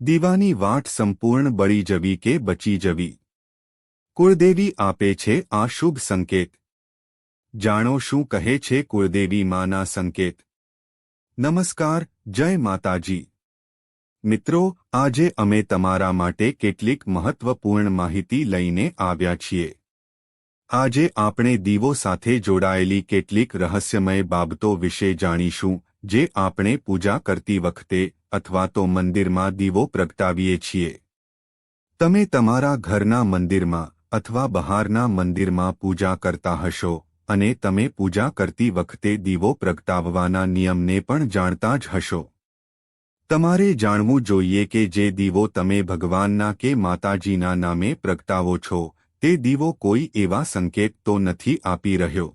દીવાની વાટ સંપૂર્ણ બળી જવી કે બચી જવી? કુળદેવી આપે છે આ શુભ સંકેત. જાણો શું કહે છે કુળદેવી માના સંકેત? નમસ્કાર, જય માતાજી. મિત્રો, આજે અમે તમારા માટે કેટલીક મહત્વપૂર્ણ માહિતી લઈને આવ્યા છીએ. આજે આપણે દીવો સાથે જોડાયેલી કેટલીક રહસ્યમય બાબતો વિશે જાણીશું, જે આપણે પૂજા કરતી વખતે અથવા તો મંદિરમાં દીવો પ્રગટાવીએ છીએ. તમે તમારા ઘરના મંદિરમાં અથવા બહારના મંદિરમાં પૂજા કરતા હશો અને તમે પૂજા કરતી વખતે દીવો પ્રગટાવવાના નિયમને પણ જાણતા જ હશો. તમારે જાણવું જોઈએ કે જે દીવો તમે ભગવાનના કે માતાજીના નામે પ્રગટાવો છો, તે દીવો કોઈ એવા સંકેત તો નથી આપી રહ્યો.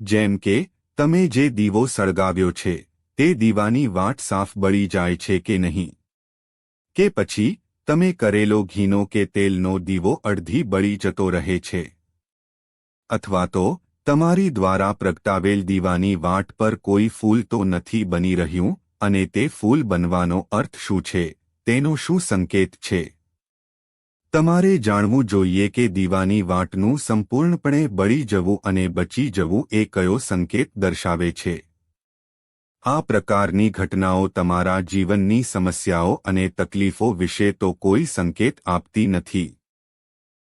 જેમ કે, તમે જે દીવો સળગાવ્યો છે તે દીવાની વાટ સાફ બળી જાય છે કે નહીં? કે પછી, તમે કરેલો ઘીનો કે તેલનો દીવો અડધી બળી જતો રહે છે? અથવા તો, તમારી દ્વારા પ્રગટાવેલ દીવાની વાટ પર કોઈ ફૂલ તો નથી બની રહ્યું, અને તે ફૂલ બનવાનો અર્થ શું છે, તેનો શું સંકેત છે? તમારે જાણવું જોઈએ કે દીવાની વાટનું સંપૂર્ણપણે બળી જવું અને બચી જવું એ કયો સંકેત દર્શાવે છે. આ પ્રકારની ઘટનાઓ તમારા જીવનની સમસ્યાઓ અને તકલીફો વિશે તો કોઈ સંકેત આપતી નથી.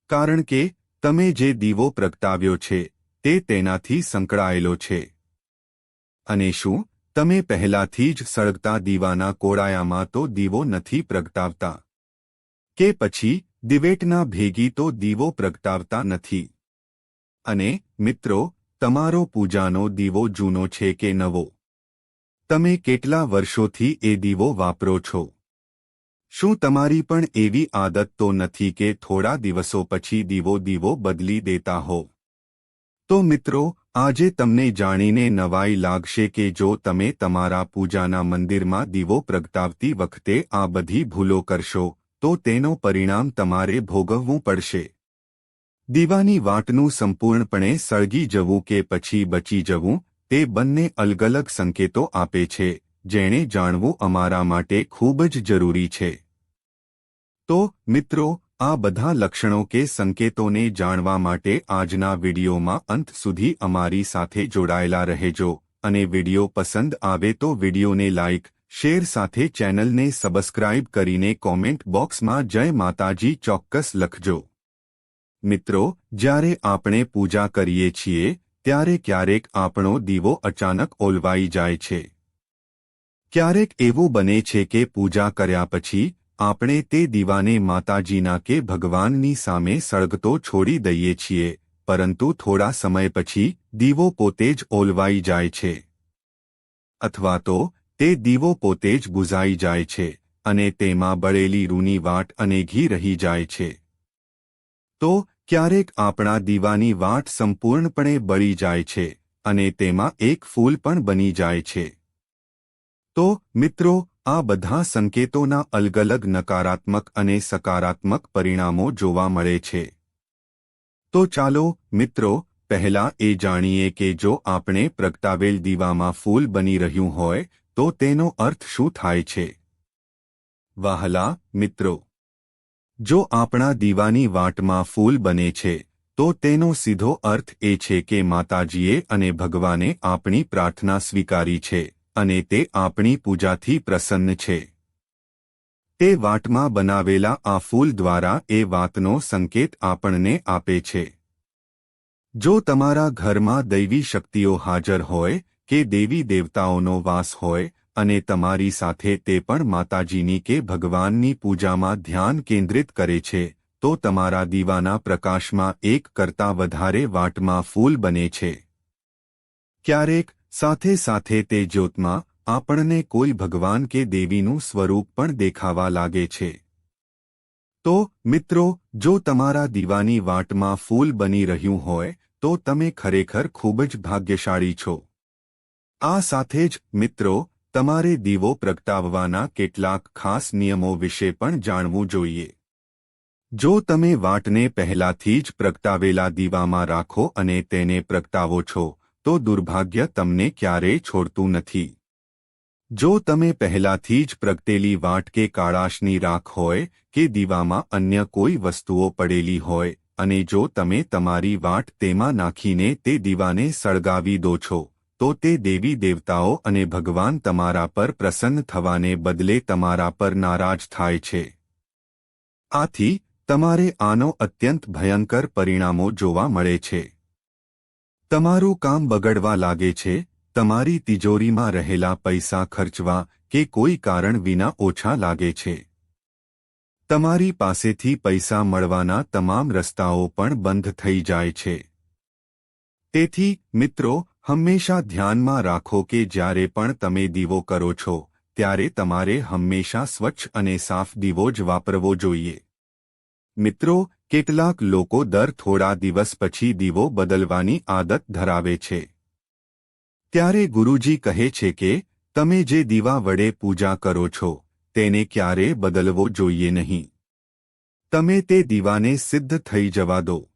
કારણ કે, તમે જે દીવો પ્રગટાવ્યો છે, તે તેનાથી સંકળાયેલો છે. અને શું, તમે પહેલાથી જ સળગતા દીવાના કોળાયામાં તો દીવો નથી પ્રગટાવતા? કે પછી, દિવેટના ભેગી તો દીવો પ્રગટાવતા નથી? અને, મિત્રો, તમારો પૂજાનો દીવો જૂનો છે કે નવો? તમે કેટલા વર્ષોથી એ દીવો વાપરો છો? શું તમારી પણ એવી આદત તો નથી કે થોડા દિવસો પછી દીવો દીવો બદલી દેતા હો? તો મિત્રો, આજે તમને જાણીને નવાઈ લાગશે કે જો તમે તમારા પૂજાના મંદિરમાં દીવો પ્રગટાવતી વખતે આ બધી ભૂલો કરશો, તો તેનો પરિણામ તમારે ભોગવવું પડશે. દીવાની વાટનું સંપૂર્ણપણે સળગી જવું કે પછી બચી જવું તે બંને અલગ અલગ સંકેતો આપે છે, જેણે જાણવું અમારા માટે ખૂબ જ જરૂરી છે. તો, મિત્રો, આ બધા લક્ષણો કે સંકેતોને જાણવા માટે આજના વિડીયોમાં અંત સુધી અમારી સાથે જોડાયેલા રહેજો, અને વીડિયો પસંદ આવે તો વિડીયોને લાઇક શેર સાથે ચેનલને સબસ્ક્રાઇબ કરીને કોમેન્ટ બોક્સમાં જય માતાજી ચોક્કસ લખજો. મિત્રો, જ્યારે આપણે પૂજા કરીએ છીએ ત્યારે ક્યારેક આપણો દીવો અચાનક ઓલવાઈ જાય છે. ક્યારેક એવું બને છે કે પૂજા કર્યા પછી આપણે તે દીવાને માતાજીના કે ભગવાનની સામે સળગતો છોડી દઈએ છીએ, પરંતુ થોડા સમય પછી દીવો પોતે જ ઓલવાઈ જાય છે. અથવા તો તે દીવો પોતે જ બુઝાઈ જાય છે અને તેમાં બળેલી રૂની વાટ અને ઘી રહી જાય છે. તો ક્યારેક આપણા દીવાની વાટ સંપૂર્ણપણે બળી જાય છે અને તેમાં એક ફૂલ પણ બની જાય છે. તો, મિત્રો, આ બધા સંકેતોના અલગ અલગ નકારાત્મક અને સકારાત્મક પરિણામો જોવા મળે છે. તો ચાલો, મિત્રો, પહેલા એ જાણીએ કે જો આપણે પ્રગટાવેલ દીવામાં ફૂલ બની રહ્યું હોય, તો તેનો અર્થ શું થાય છે? વાહલા, મિત્રો જો આપણા દીવાની વાટમાં ફૂલ બને છે, તો તેનો સીધો અર્થ એ છે કે માતાજીએ અને ભગવાને આપણી પ્રાર્થના સ્વીકારી છે, અને તે આપણી પૂજાથી પ્રસન્ન છે. તે વાટમાં બનાવેલા આ ફૂલ દ્વારા એ વાતનો સંકેત આપણને આપે છે. જો તમારા ઘરમાં દૈવી શક્તિઓ હાજર હોય, કે દેવી દેવતાઓનો વાસ હોય અને તમારી સાથે તે પણ માતાજીની કે ભગવાનની પૂજામાં ધ્યાન કેન્દ્રિત કરે છે, તો તમારા દીવાના પ્રકાશમાં એક કરતાં વધારે વાટમાં ફૂલ બને છે. ક્યારેક, સાથે સાથે તે જ્યોતમાં, આપણને કોઈ ભગવાન કે દેવીનું સ્વરૂપ પણ દેખાવા લાગે છે. તો, મિત્રો, જો તમારા દીવાની વાટમાં ફૂલ બની રહ્યું હોય, તો તમે ખરેખર ખૂબ જ ભાગ્યશાળી છો. આ સાથે જ, મિત્રો તમારે દીવો પ્રગટાવવાના કેટલાક ખાસ નિયમો વિશે પણ જાણવું જોઈએ. જો તમે વાટને પહેલાથી જ પ્રગટાવેલા દીવામાં રાખો અને તેને પ્રગટાવો છો, તો દુર્ભાગ્ય તમને ક્યારેય છોડતું નથી. જો તમે પહેલાથી જ પ્રગટેલી વાટ કે કાળાશની રાખ હોય, કે દીવામાં અન્ય કોઈ વસ્તુઓ પડેલી હોય, અને જો તમે તમારી વાટ તેમાં નાખીને તે દીવાને સળગાવી દો છો તો તે દેવી દેવતાઓ અને ભગવાન તમારા પર પ્રસન્ન થવાને બદલે તમારા પર નારાજ થાય છે. આથી, તમારે આનો અત્યંત ભયંકર પરિણામો જોવા મળે છે. તમારું કામ બગડવા લાગે છે, તમારી તિજોરીમાં રહેલા પૈસા ખર્ચવા કે કોઈ કારણ વિના ઓછા લાગે છે. તમારી પાસેથી પૈસા મળવાના તમામ રસ્તાઓ પણ બંધ થઈ જાય છે. તેથી, મિત્રો હંમેશા ધ્યાનમાં રાખો કે જ્યારે પણ તમે દીવો કરો છો, ત્યારે તમારે હંમેશા સ્વચ્છ અને સાફ દીવો જ વાપરવો જોઈએ. મિત્રો, કેટલાક લોકો દર થોડા દિવસ પછી દીવો બદલવાની આદત ધરાવે છે. ત્યારે ગુરુજી કહે છે કે, તમે જે દીવા વડે પૂજા કરો છો, તેને ક્યારે બદલવો જોઈએ નહીં. તમે તે દીવાને સિદ્ધ થઈ જવા દો.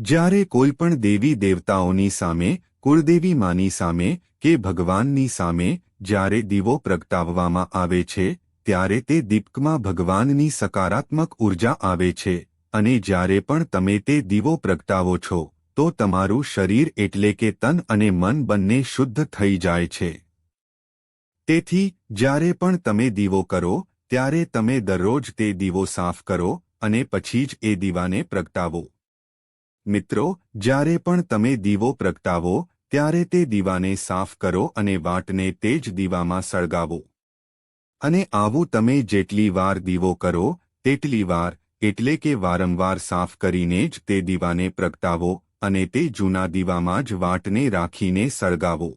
જ્યારે કોઈપણ દેવી દેવતાઓની સામે કુળદેવી માની સામે કે ભગવાનની સામે જ્યારે દીવો પ્રગટાવવામાં આવે છે, ત્યારે તે દીપકમાં ભગવાનની સકારાત્મક ઊર્જા આવે છે અને જ્યારે પણ તમે તે દીવો પ્રગટાવો છો, તો તમારું શરીર એટલે કે તન અને મન બંને શુદ્ધ થઈ જાય છે. તેથી, જ્યારે પણ તમે દીવો કરો, ત્યારે તમે દરરોજ તે દીવો સાફ કરો અને પછી જ એ દીવાને પ્રગટાવો. મિત્રો, જ્યારે પણ તમે દીવો પ્રગટાવો ત્યારે તે દીવાને સાફ કરો અને વાટને તે જ દીવામાં સળગાવો. અને આવું તમે જેટલી વાર દીવો કરો, તેટલી વાર, એટલે કે વારંવાર સાફ કરીને જ તે દીવાને પ્રગટાવો અને તે જૂના દીવામાં જ વાટને રાખીને સળગાવો.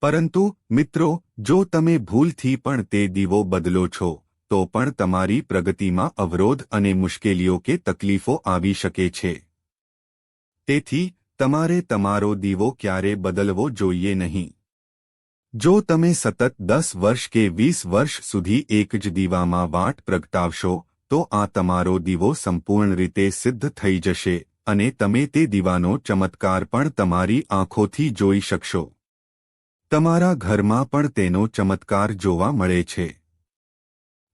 પરંતુ, મિત્રો, જો તમે ભૂલથી પણ તે દીવો બદલો છો, તો પણ તમારી પ્રગતિમાં અવરોધ અને મુશ્કેલીઓ કે તકલીફો આવી શકે છે. તેથી તમારે તમારો દીવો ક્યારે બદલવો જોઈએ નહીં. જો તમે સતત દસ વર્ષ કે વીસ વર્ષ સુધી એક જ દીવામાં વાટ પ્રગટાવશો, તો આ તમારો દીવો સંપૂર્ણ રીતે સિદ્ધ થઈ જશે અને તમે તે દીવાનો ચમત્કાર પણ તમારી આંખોથી જોઈ શકશો. તમારા ઘરમાં પણ તેનો ચમત્કાર જોવા મળે છે.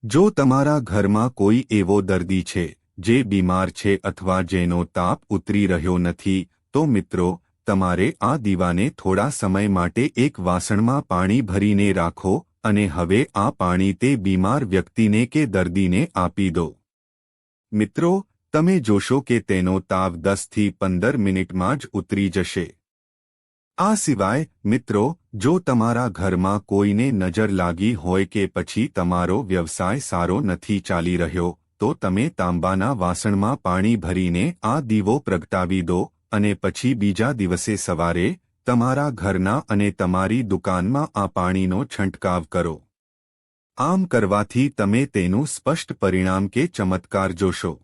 જો તમારા ઘરમાં કોઈ એવો દર્દી છે, જે બીમાર છે અથવા જેનો તાપ ઉતરી રહ્યો નથી તો મિત્રો, તમારે આ દીવાને થોડા સમય માટે એક વાસણમાં પાણી ભરીને રાખો અને હવે આ પાણી તે બીમાર વ્યક્તિને કે દર્દીને આપી દો. મિત્રો, તમે જોશો કે તેનો તાવ દસથી પંદર મિનિટમાં જ ઉતરી જશે. આ સિવાય, મિત્રો, જો તમારા ઘરમાં કોઈને નજર લાગી હોય કે પછી તમારો વ્યવસાય સારો નથી ચાલી રહ્યો, તો તમે તાંબાના વાસણમાં પાણી ભરીને આ દીવો પ્રગટાવી દો અને પછી બીજા દિવસે સવારે, તમારા ઘરના અને તમારી દુકાનમાં આ પાણીનો છંટકાવ કરો. આમ કરવાથી તમે તેનું સ્પષ્ટ પરિણામ કે ચમત્કાર જોશો.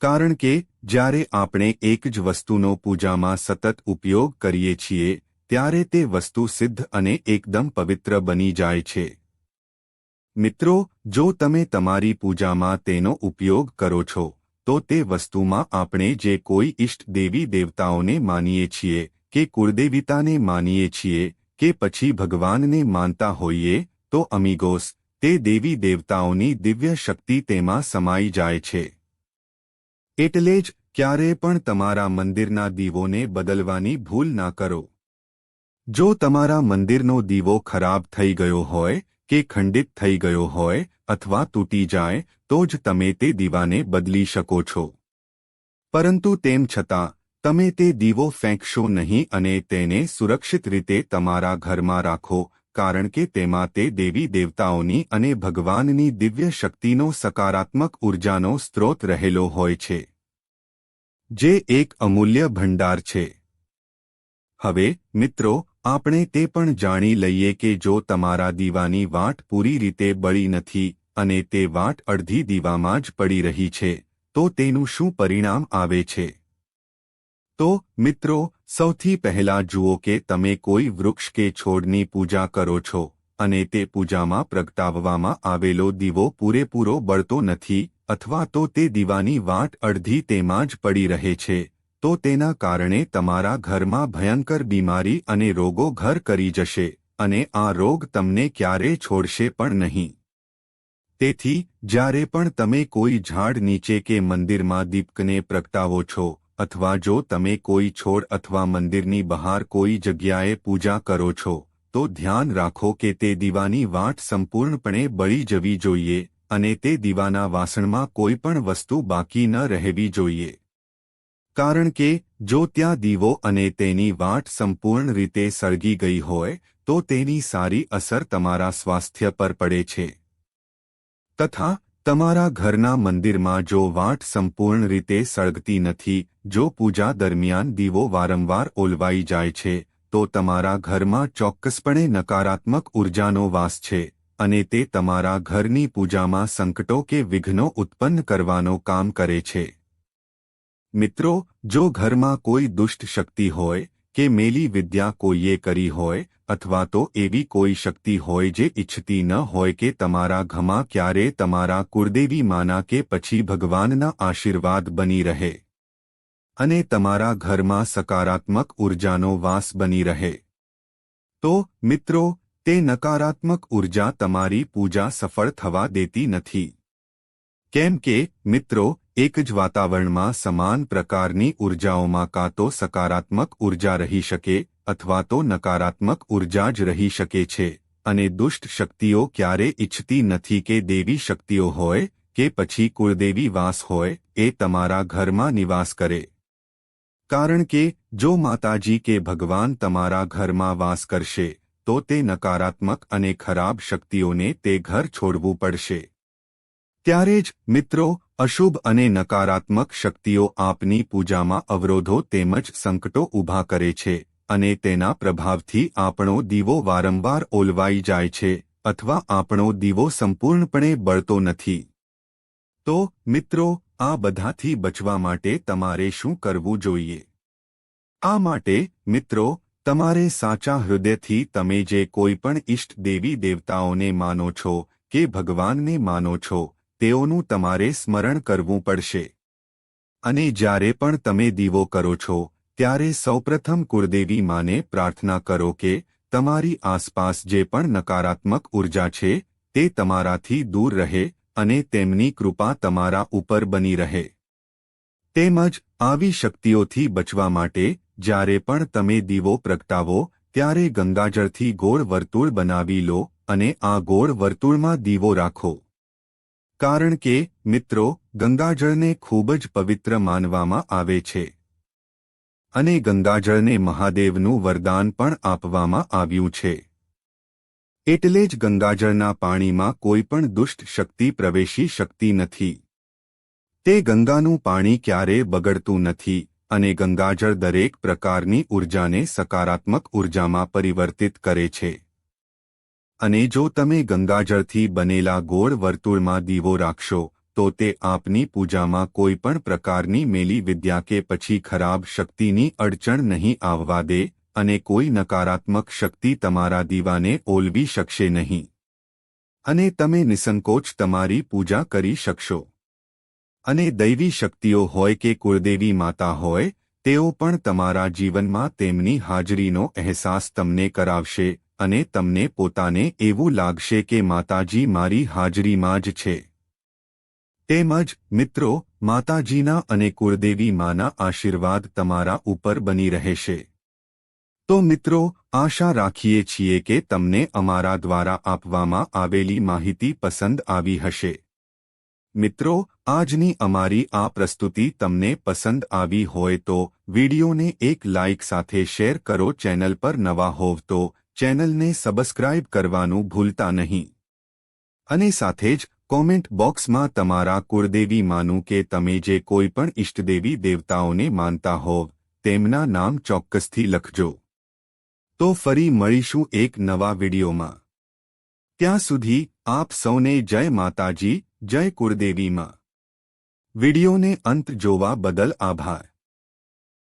કારણ કે, જ્યારે આપણે એક જ વસ્તુનો પૂજામાં સતત ઉપયોગ કરીએ છીએ, ત્યારે તે વસ્તુ સિદ્ધ અને એકદમ પવિત્ર બની જાય છે. મિત્રો, જો તમે તમારી પૂજામાં તેનો ઉપયોગ કરો છો તો તે વસ્તુમાં આપણે જે કોઈ ઇષ્ટ દેવી દેવતાઓને માનીએ છીએ કે કુળદેવિતાને માનીએ છીએ કે પછી ભગવાનને માનતા હોઈએ, તો અમીગોસ, તે દેવી દેવતાઓની દિવ્ય શક્તિ તેમાં સમાઈ જાય છે. એટલે જ ક્યારે પણ તમારા મંદિરના દીવોને બદલવાની ભૂલ ના કરો. જો તમારા મંદિરનો દીવો ખરાબ થઈ ગયો હોય કે ખંડિત થઈ ગયો હોય અથવા તૂટી જાય, તો જ તમે તે દીવાને બદલી શકો છો. પરંતુ તેમ છતાં, તમે તે દીવો ફેંકશો નહીં અને તેને સુરક્ષિત રીતે તમારા ઘરમાં રાખો, કારણ કે તેમાં તે દેવી દેવતાઓની અને ભગવાનની દિવ્ય શક્તિનો સકારાત્મક ઉર્જાનો સ્ત્રોત રહેલો હોય છે. જે એક અમૂલ્ય ભંડાર છે. હવે, મિત્રો આપણે તે પણ જાણી લઈએ કે જો તમારા દીવાની વાટ પૂરી રીતે બળી નથી અને તે વાટ અડધી દીવામાં જ પડી રહી છે, તો તેનું શું પરિણામ આવે છે? તો, મિત્રો, સૌથી પહેલા જુઓ કે તમે કોઈ વૃક્ષ કે છોડની પૂજા કરો છો અને તે પૂજામાં પ્રગટાવવામાં આવેલો દીવો પૂરેપૂરો બળતો નથી અથવા તો તે દીવાની વાટ અડધી તેમાં જ પડી રહે છે તો તેના કારણે તમારા ઘરમાં ભયંકર બીમારી અને રોગો ઘર કરી જશે અને આ રોગ તમને ક્યારે છોડશે પણ નહીં. તેથી, જ્યારે પણ તમે કોઈ ઝાડ નીચે કે મંદિરમાં દીપકને પ્રગટાવો છો અથવા જો તમે કોઈ છોડ અથવા મંદિરની બહાર કોઈ જગ્યાએ પૂજા કરો છો, તો ધ્યાન રાખો કે તે દીવાની વાટ સંપૂર્ણપણે બળી જવી જોઈએ અને તે દીવાના વાસણમાં કોઈ પણ વસ્તુ બાકી ન રહેવી જોઈએ. કારણ કે, જો ત્યાં દીવો અને તેની વાટ સંપૂર્ણ રીતે સળગી ગઈ હોય, તો તેની સારી અસર તમારા સ્વાસ્થ્ય પર પડે છે. તથા, તમારા ઘરના મંદિરમાં જો વાટ સંપૂર્ણ રીતે સળગતી નથી, જો પૂજા દરમિયાન દીવો વારંવાર ઓલવાઈ જાય છે, તો તમારા ઘરમાં ચોક્કસપણે નકારાત્મક ઉર્જાનો વાસ છે, અને તે તમારા ઘરની પૂજામાં સંકટો કે વિઘ્નો ઉત્પન્ન કરવાનો કામ કરે છે. મિત્રો જો ઘરમાં કોઈ દુષ્ટ શક્તિ હોય કે મેલી વિદ્યા કોઈએ કરી હોય અથવા તો એવી કોઈ શક્તિ હોય જે ઇચ્છતી ન હોય કે તમારા ઘમાં ક્યારે તમારા કુળદેવી માના કે પછી ભગવાનના આશીર્વાદ બની રહે અને તમારા ઘરમાં સકારાત્મક ઉર્જાનો વાસ બની રહે તો મિત્રો તે નકારાત્મક ઊર્જા તમારી પૂજા સફળ થવા દેતી નથી કેમ કે મિત્રો એક જ વાતાવરણમાં સમાન પ્રકારની ઉર્જાઓમાં કાં તો સકારાત્મક ઊર્જા રહી શકે અથવા તો નકારાત્મક ઊર્જા જ રહી શકે છે. અને દુષ્ટ શક્તિઓ ક્યારે ઇચ્છતી નથી કે દેવી શક્તિઓ હોય કે પછી કુળદેવી વાસ હોય, એ તમારા ઘરમાં નિવાસ કરે. કારણ કે, જો માતાજી કે ભગવાન તમારા ઘરમાં વાસ કરશે, તો તે નકારાત્મક અને ખરાબ શક્તિઓને તે ઘર છોડવું પડશે. ત્યારે જ, મિત્રો, અશુભ અને નકારાત્મક શક્તિઓ આપની પૂજામાં અવરોધો તેમજ સંકટો ઊભા કરે છે અને તેના પ્રભાવથી આપણો દીવો વારંવાર ઓલવાઈ જાય છે અથવા આપણો દીવો સંપૂર્ણપણે બળતો નથી. તો, મિત્રો, આ બધાથી બચવા માટે તમારે શું કરવું જોઈએ? આ માટે, મિત્રો, તમારે સાચા હૃદયથી તમે જે કોઈ પણ ઇષ્ટ દેવી દેવતાઓને માનો છો કે ભગવાનને માનો છો તેઓનું તમારે સ્મરણ કરવું પડશે. અને જ્યારે પણ તમે દીવો કરો છો, ત્યારે સૌપ્રથમ કુળદેવી માને પ્રાર્થના કરો કે, તમારી આસપાસ જે પણ નકારાત્મક ઊર્જા છે, તે તમારાથી દૂર રહે અને તેમની કૃપા તમારા ઉપર બની રહે. તેમજ આવી શક્તિઓથી બચવા માટે, જ્યારે પણ તમે દીવો પ્રગટાવો, ત્યારે ગંગાજળથી ગોળ વર્તુળ બનાવી લો અને આ ગોળ વર્તુળમાં દીવો રાખો. કારણ કે, મિત્રો, ગંગાજળને ખૂબ જ પવિત્ર માનવામાં આવે છે. અને ગંગાજળને મહાદેવનું વરદાન પણ આપવામાં આવ્યું છે. એટલે જ ગંગાજળના પાણીમાં કોઈ પણ દુષ્ટ શક્તિ પ્રવેશી શકતી નથી. તે ગંગાનું પાણી ક્યારેય બગડતું નથી, અને ગંગાજળ દરેક પ્રકારની ઊર્જાને સકારાત્મક ઉર્જામાં પરિવર્તિત કરે છે. અને જો તમે ગંગાજળથી બનેલા ગોળ વર્તુળમાં દીવો રાખશો, તો તે આપની પૂજામાં કોઈ પણ પ્રકારની મેલી વિદ્યા કે પછી ખરાબ શક્તિની અડચણ નહીં આવવા દે અને કોઈ નકારાત્મક શક્તિ તમારા દીવાને ઓલવી શકશે નહીં. અને તમે નિસંકોચ તમારી પૂજા કરી શકશો. અને દૈવી શક્તિઓ હોય કે કુળદેવી માતા હોય, તેઓ પણ તમારા જીવનમાં તેમની હાજરીનો અહેસાસ તમને કરાવશે અને તમને પોતાને એવું લાગશે કે માતાજી મારી હાજરીમાં જ છે. તેમજ, મિત્રો, માતાજીના અને કુળદેવી માના આશીર્વાદ તમારા ઉપર બની રહેશે. તો મિત્રો, આશા રાખીએ છીએ કે તમને અમારા દ્વારા આપવામાં આવેલી માહિતી પસંદ આવી હશે. મિત્રો, આજની અમારી આ પ્રસ્તુતિ તમને પસંદ આવી હોય તો વિડીયોને એક લાઇક સાથે શેર કરો, ચેનલ પર નવા હોવ તો ચેનલને સબસ્ક્રાઇબ કરવાનું ભૂલતા નહીં. અને સાથે જ કોમેન્ટ બોક્સમાં તમારા કુળદેવી માનું કે તમે જે કોઈ પણ ઇષ્ટદેવી દેવતાઓને માનતા હોવ, તેમના નામ ચોક્કસથી લખજો. તો ફરી મળીશું એક નવા વિડીયોમાં. ત્યાં સુધી આપ સૌને જય માતાજી, જય કુળદેવીમાં. વિડીયોને અંત જોવા બદલ આભાર.